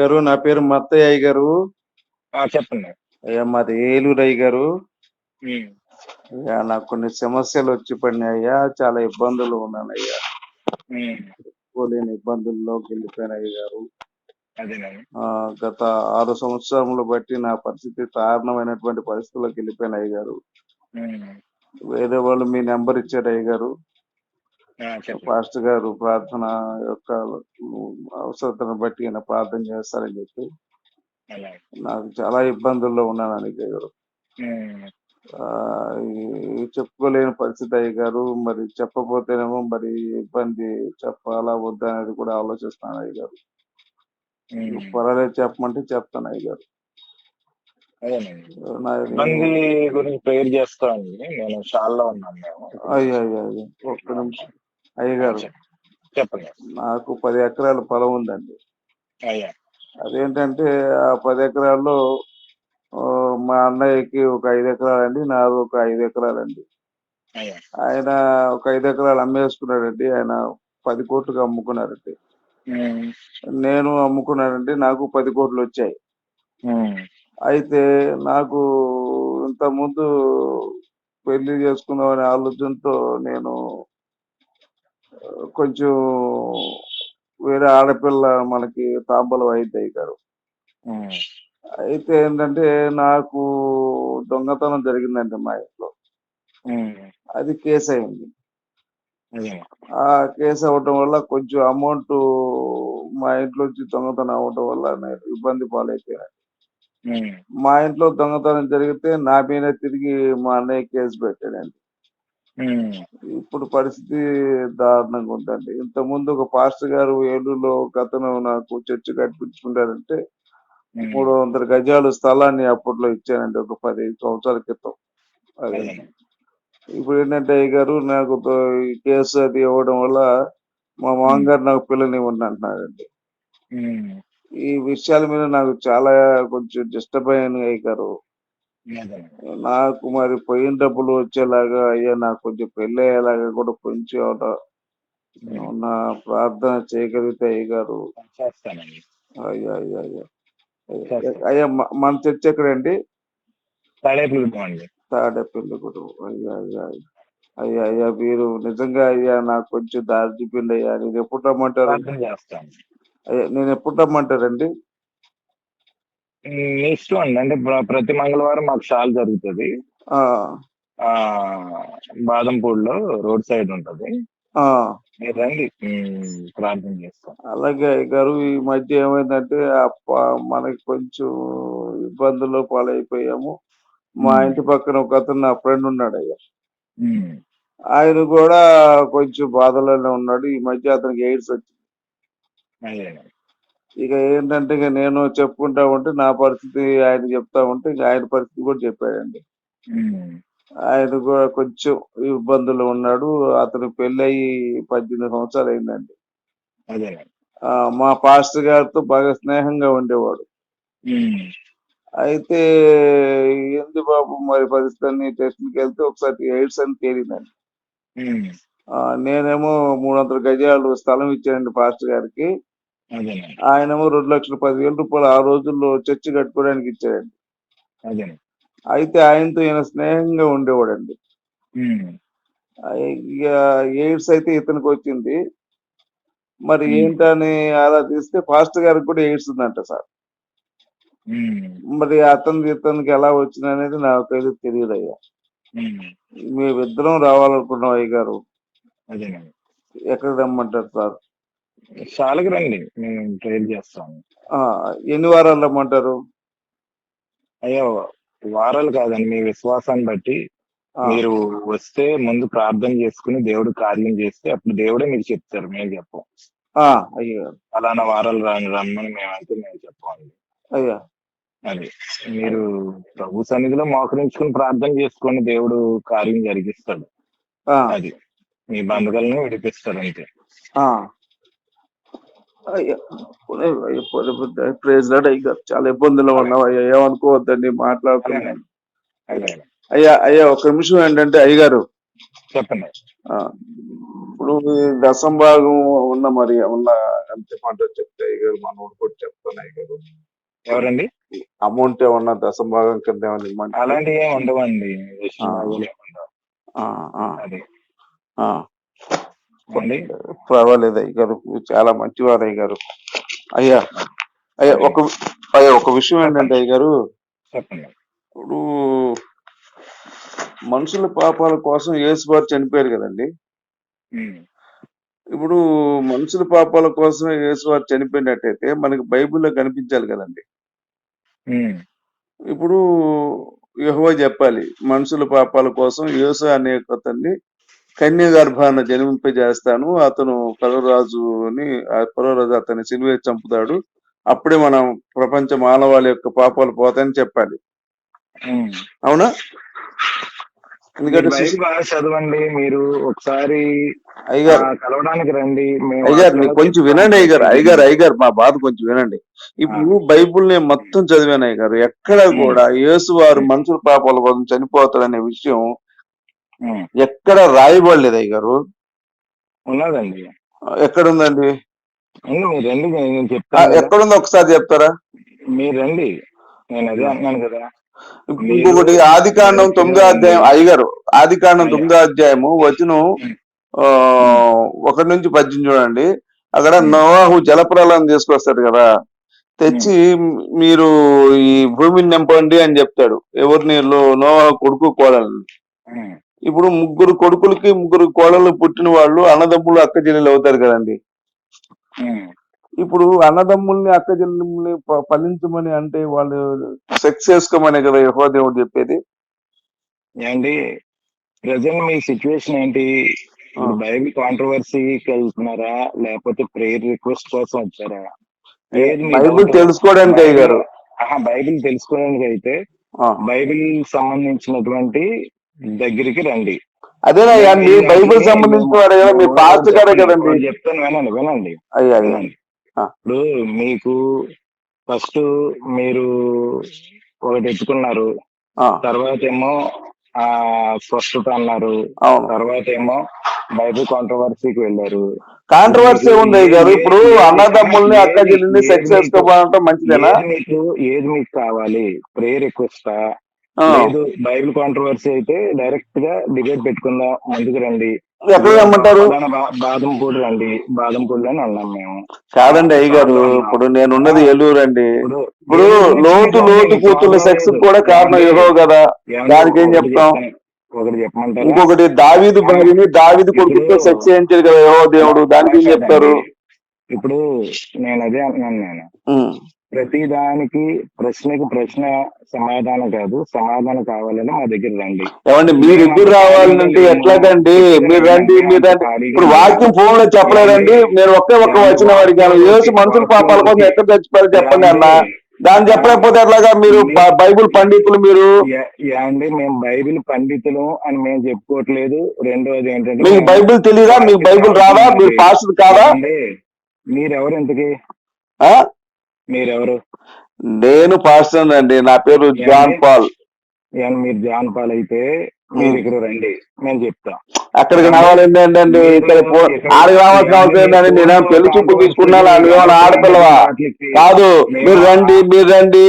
అయ్యగారు నా పేరు మత్తయ్య అయ్యగారు ఆ, చెప్పండి. అయ్యా మాది ఏలూరు అయ్యగారు ఉమ్, అయ్యా నాకు కొన్ని సమస్యలు వచ్చి పడినాయి అయ్యా. చాలా ఇబ్బందులు ఉన్నాను అయ్యా. పోలేని ఇబ్బందుల్లోకి వెళ్ళిపోయాను అయ్యగారు అదేనండి. ఆ, గత ఆరు సంవత్సరములు బట్టి నా పరిస్థితి దారుణమైనటువంటి పరిస్థితుల్లోకి వెళ్ళిపోయాను అయ్యగారు ఉమ్, వేరే వాళ్ళు మీ నెంబర్ ఇచ్చారు అయ్యగారు ఆ, చెప్పండి పాస్టర్ గారు ప్రార్థన యొక్క అవసరతను బట్టి ఈయన ప్రార్థన చేస్తారని చెప్పి నాకు చాలా ఇబ్బందుల్లో ఉన్నాను ఆ, ఈ చెప్పుకోలేని పరిస్థితి అయ్యగారు మరి చెప్పపోతేనేమో మరి ఇబ్బంది చెప్పాలా వద్దా అనేది కూడా ఆలోచిస్తాను అయ్యగారు ఉమ్, పర్వాలేదు చెప్పమంటే చెప్తాను అయ్యగారు అదేనండి నా- ఇబ్బంది గురించి ప్రేయర్ చేస్తామండి. నేను షాల్లో ఉన్నాను మేము. అయ్యో అయ్యో అయ్యో ఒక్క నిమిషం. అయ్యగారు చెప్- చెప్పండి. నాకు పది ఎకరాల పొలం ఉందండి. అయ్యా. అదేంటంటే ఆ పది ఎకరాల్లో మా అన్నయ్యకి ఒక ఐదు ఎకరాలండి నాది ఒక ఐదు ఎకరాలండి. ఆయన ఒక ఐదు ఎకరాలు అమ్మేసుకున్నాడండి ఆయన పది కోట్లకు అమ్ముకున్నారండి. నేను అమ్ముకున్నానండి నాకు పది కోట్లు వచ్చాయి. అయితే నాకు ఇంత ముందు పెళ్ళి చేసుకుందామనే ఆలోచనతో నేను కొంచెం వేరే ఆడపిల్ల మనకి తాంబూలం అయితే గారు. అయితే ఏంటంటే నాకు దొంగతనం జరిగిందండి మా ఇంట్లో. అది కేసు అయింది ఆ కేసు అవ్వటం వల్ల కొంచెం అమౌంట్ మా ఇంట్లో వచ్చి దొంగతనం అవ్వటం వల్ల నేను ఇబ్బంది పాలైపోయాను. మా ఇంట్లో దొంగతనం జరిగితే నా మీద తిరిగి మా అన్నయ్య కేసు పెట్టాడండి. ఇప్పుడు పరిస్థితి దారుణంగా ఉందండి. ఇంత ముందు ఒక పాస్టర్ గారు ఏలూరులో ఒక అతను నాకు చర్చి కట్టించుకుంటారంటే మూడు వందల గజాలు స్థలాన్ని అప్పట్లో ఇచ్చానండి ఒక పది సంవత్సరాల క్రితం. అదే ఇప్పుడు ఏంటంటే గారు నాకు కేసు అది ఇవ్వడం వల్ల మా మామగారు నాకు పిల్లని అంటున్నారండి. ఉమ్, ఈ విషయాల మీద నాకు చాలా కొంచెం డిస్టర్బ్ అయ్యాను అయ్య గారు. అదేనండి నాకు మరి పోయిన డబ్బులు వచ్చేలాగా అయ్యా నాకు కొంచెం పెళ్ళి అయ్యేలాగా కూడా కొంచెం నా ప్రార్థన చేయగలిగితే అయ్య గారు చేస్తానండి అయ్యా. అయ్యా అయ్యా అయ్యా మన చర్చ ఎక్కడండి? తాడేపల్లి కూడా అయ్యా అయ్యా అయ్యా. అయ్యా మీరు నిజంగా అయ్యా నాకు కొంచెం దారి చూపిండి అయ్యా. నేను ఎప్పుడు రమ్మంటారు? అయ్యా నేను ఎప్పుడు రమ్మంటారండి? ఇష్టం అండి. అంటే ప్ర- ప్రతి మంగళవారం మాకు షాల్ జరుగుతుంది. ఆ, ఆ బాదంపూడిలో రోడ్ సైడ్ ఉంటది. రండి. ప్రార్థన చేస్తాం. అలాగే గారు ఈ మధ్య ఏమైందంటే మనకి కొంచెం ఇబ్బందుల్లో పాలైపోయాము. మా. ఇంటి పక్కన ఒక అతను నా ఫ్రెండ్ ఉన్నాడు అయ్యా. ఆయన కూడా కొంచెం బాధలోనే ఉన్నాడు. ఈ మధ్య అతనికి ఎయిడ్స్ వచ్చింది. ఇక ఏంటంటే ఇక నేను చెప్పుకుంటా ఉంటే నా పరిస్థితి ఆయన చెప్తా ఉంటే ఇక ఆయన పరిస్థితి కూడా చెప్పాడండి. ఆయన కూడా కొంచెం ఇబ్బందులు ఉన్నాడు. అతను పెళ్ళయి పద్దెనిమిది సంవత్సరాలు అయిందండి. మా పాస్టర్ గారితో బాగా స్నేహంగా ఉండేవాడు. అయితే ఏంది బాబు మరి పరిస్థితి టెస్ట్కి వెళ్తే ఒకసారి ఎయిడ్స్ అని తేలిందండి. నేనేమో మూడు వందల గజాలు స్థలం ఇచ్చానండి పాస్టర్ గారికి. ఆయనేమో రెండు లక్షల పదివేల రూపాయలు ఆ రోజుల్లో చర్చి కట్టుకోవడానికి ఇచ్చాడండి. అయితే ఆయనతో ఈయన స్నేహంగా ఉండేవాడండి. ఇక ఎయిడ్స్ అయితే ఇతనికి వచ్చింది. మరి. ఏంటని అలా తీస్తే పాస్టర్ గారికి కూడా ఎయిడ్స్ ఉందంట సార్. మరి అతనికి ఇతనికి ఎలా వచ్చింది అనేది నాకైతే తెలియదు అయ్యా మేమిద్దరం రావాలనుకున్నాం అయ్య గారు ఎక్కడ రమ్మంటారు సార్? షాల్కి రండి మేము ప్రేయర్ చేస్తాం ఆ, ఎన్ని వారాలు రమ్మంటారు? అయ్యో వారాలు కాదండి మీ విశ్వాసాన్ని బట్టి. మీరు వస్తే ముందు ప్రార్థన చేసుకుని దేవుడు కార్యం చేస్తే అప్పుడు దేవుడే మీకు చెప్తారు మేము చెప్పం. అయ్య. అలానా వారాలు రాని రమ్మని మేమైతే మేము చెప్పండి అయ్యా. అది మీరు ప్రభు సన్నిధిలో మోకరించుకుని ప్రార్థన చేసుకోండి దేవుడు కార్యం జరిగిస్తాడు. అది మీ బంధువులను విడిపిస్తాడు అంతే. అయ్యా ప్రేజ్ అయ్య చాలా ఇబ్బందులు ఉన్నాం అయ్యా. ఏమనుకోవద్దండి మాట్లాడుతున్నాను. అయ్యా అయ్యా ఒక నిమిషం ఏంటంటే అయ్యగారు. చెప్పండి. ఆ, ఇప్పుడు దశం భాగం ఉన్న మరి ఉన్న ఎంత మాట చెప్తే గారు మనోడు కూడా చెప్తున్నాయి గారు ఎవరండి? అమౌంట్ ఏమన్నా దశం భాగం కింద ఏమన్నా అలాంటివి ఏమి ఉండవండి. అండి పర్వాలేదు అయ్య గారు చాలా మంచివారు అయ్య గారు అయ్యా అయ్యా ఒక అయ్యా ఒక విషయం ఏంటంటే అయ్య గారు చెప్పండి. ఇప్పుడు మనుషుల పాపాల కోసం యేసు వారు చనిపోయారు కదండి. ఇప్పుడు మనుషుల పాపాల కోసం యేసు వారు చనిపోయినట్టయితే మనకి బైబిల్లో కనిపించాలి కదండి. ఇప్పుడు యెహోవా చెప్పాలి మనుషుల పాపాల కోసం యేసు అనే అతన్ని కన్య గర్భాన జన్మింపజేస్తాను. అతను పరవరాజుని పరవరాజు అతన్ని సిలువ చంపుతాడు. అప్పుడే మనం ప్రపంచ మానవాళి యొక్క పాపాలు పోతాయని చెప్పాలి. అవునా? ఎందుకంటే బాగా చదవండి. మీరు ఒకసారి అయ్యగారు కలవడానికి రండి. కొంచెం. వినండి అయ్యగారు. అయ్యగారు అయ్యగారు మా బాధ కొంచెం వినండి. ఇప్పుడు బైబుల్ నేను మొత్తం చదివాను అయ్యగారు. ఎక్కడ కూడా యేసు వారు మనుషుల పాపాల కోసం చనిపోతాడనే విషయం. ఎక్కడ రాయబడలేదు అయ్యగారు ఉన్నదండి. ఎక్కడ ఉందండి ఉంది, మీరు రండి నేను చెప్తాను. ఎక్కడుందో ఒకసారి చెప్తారా? మీరు రండి. నేను అదే అంటున్నాను కదా. ఇంకొకటి ఆది కాండం తొమ్మిదో అధ్యాయం అయ్యగారు ఆది కాండం తొమ్మిదో అధ్యాయము వచనం ఆ, ఒకటి నుంచి పద్యం చూడండి. అక్కడ నోవాహు జలప్రలయం తీసుకొస్తాడు కదా. తెచ్చి మీరు ఈ భూమిని నింపండి అని చెప్తాడు. ఎవరిని? నోవాహు కొడుకు కోడలు ఉమ్. ఇప్పుడు ముగ్గురు కొడుకులకి ముగ్గురు కోడలు పుట్టిన వాళ్ళు అన్నదమ్ములు అక్క చెల్లెలు అవుతారు కదండి. ఇప్పుడు అన్నదమ్ముల్ని అక్క చెల్లెల్ని ఫలించమని అంటే వాళ్ళు సెక్స్ చేసుకోమనే కదా యెహోవా దేవుడు చెప్పేది ఏమండి ప్రజెంట్ మీ సిచ్యువేషన్ ఏంటి. బైబిల్ కాంట్రవర్సీకి వెళ్తున్నారా లేకపోతే ప్రేయర్ రిక్వెస్ట్ కోసం వచ్చారా బైబిల్? తెలుసుకోవడానికి అయ్య గారు ఆహా, బైబిల్ తెలుసుకోవడానికి అయితే. బైబిల్ సంబంధించినటువంటి దగ్గరికి రండి. అదేనయ్యా మీ బైబిల్ సంబంధించిన వాడే కదా మీ పాస్ట్ గారే కదండి? చెప్తాను వినండి వినండి అయ్యా వినండి. ఇప్పుడు మీకు ఫస్ట్ మీరు ఒకటి ఎత్తుకున్నారు తర్వాత ఏమో ఆ స్పష్టత అన్నారు తర్వాత ఏమో బైబిల్ కాంట్రవర్సీకి వెళ్ళారు. కాంట్రవర్సీ ఉంది గారు? ఇప్పుడు అన్నదమ్ముల్ని అక్క చెల్లిని సెక్స్ చేసుకోవాలంటే మంచిదేనా? మీకు ఏది మీకు కావాలి? ప్రేయర్ రిక్వెస్టా. లేదు బైబిల్ కాంట్రవర్సీ అయితే డైరెక్ట్గా డిబేట్ పెట్టుకుందాం ముందుకు రండి. ఎక్కడ రమ్మంటారు? ఫలానా బా- బాదంపూడి రండి బాదంపూడి అని అన్నాం మేము. కాదండి అయ్య గారు ఇప్పుడు నేను ఉన్నది ఏలూరు అండి. ఇప్పుడు లోతు లోతు కూతుళ్ళ సెక్స్ కూడా కారణం ఏదో కదా. దానికి ఏం చెప్తాం. ఒకటి చెప్పమంటారా? ఇంకొకటి దావీదు భార్యని దావీదు కొడుకుతో సెక్స్ చేయించాడు కదా యెహోవా దేవుడు. దానికి ఏం చెప్తారు? ఇప్పుడు నేను అదే అంటున్నాను నేను. ఉమ్. ప్రతి దానికి ప్రశ్నకి ప్రశ్న సమాధానం కాదు సమాధానం కావాలని మా దగ్గర రండి. ఏమండి మీరు ఎదురు రావాలంటే ఎట్లాగండి? మీరు రండి మీరు రండి. ఇప్పుడు వాక్యం ఫోన్లో చెప్పలేదండి నేను ఒకే ఒక్క వచ్చిన వాడికి యేసు మనుషుల పాపాల కోసం ఎక్కడ చచ్చిపోయారు చెప్పండి అన్న. దాన్ని చెప్పలేకపోతే ఎట్లాగా మీరు బైబిల్ పండితులు మీరు? ఏ- ఏమండి మేము బైబిల్ పండితులు అని మేము చెప్పుకోవట్లేదు. రెండోది ఏంటంటే మీకు బైబిల్ తెలియదా మీకు బైబిల్ రాదా? మీరు పాస్టర్ కాదా? మీరెవరు ఇంతకి? ఆ? మీరెవరు? నేను పాస్టర్ అండి. నా పేరు జాన్ పాల్. మీరు జాన్ పాల్ అయితే మీరు ఇక్కడ రండి. మేము చెప్తాం. అక్కడికి రావాలండి అండి ఇక్కడ ఆడికి రావాల్సిన అవసరం ఏంటండి నేనేం పెళ్ళి చూపులు తీసుకున్నాను ఆడపిల్లవా? కాదు మీరు రండి మీరు రండి.